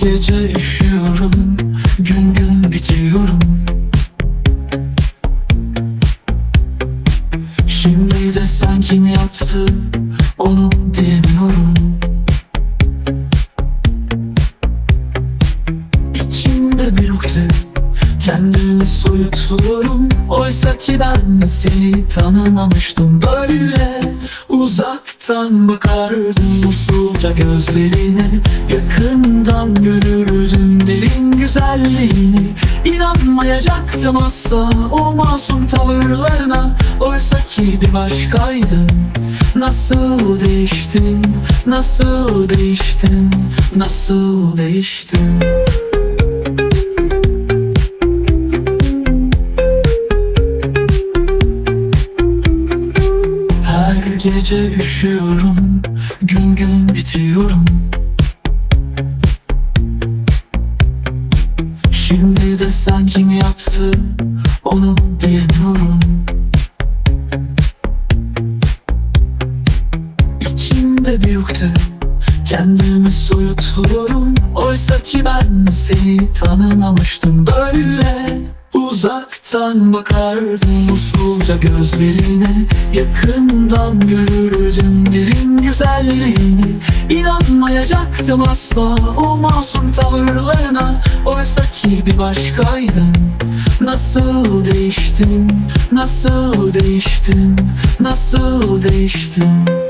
gece üşüyorum Gün gün bitiyorum. Şimdi de sen kim yaptı Onu diyemiyorum. İçimde bir ukde Kendimi soyutuyorum. Oysa ki ben seni tanımamıştım. Böyle Uzaktan bakardım usulca gözlerine Yakından görürdüm derin güzelliğini. İnanmayacaktım asla o masum tavırlarına. Oysa ki bir başkaydın. Nasıl değiştin, nasıl değiştin, nasıl değiştin? Her gece üşüyorum. Gün gün bitiyorum Şimdi de sen kim yaptı Onu diyemiyorum. İçimde ukde Kendimi soyutuyorum. Oysa ki ben seni tanımamıştım. Böyle Uzaktan bakardım usulca gözlerine. Yakından görürdüm derin güzelliğini. İnanmayacaktım asla o masum tavırlarına. Oysa ki bir başkaydın. Nasıl değiştin, nasıl değiştin, nasıl değiştin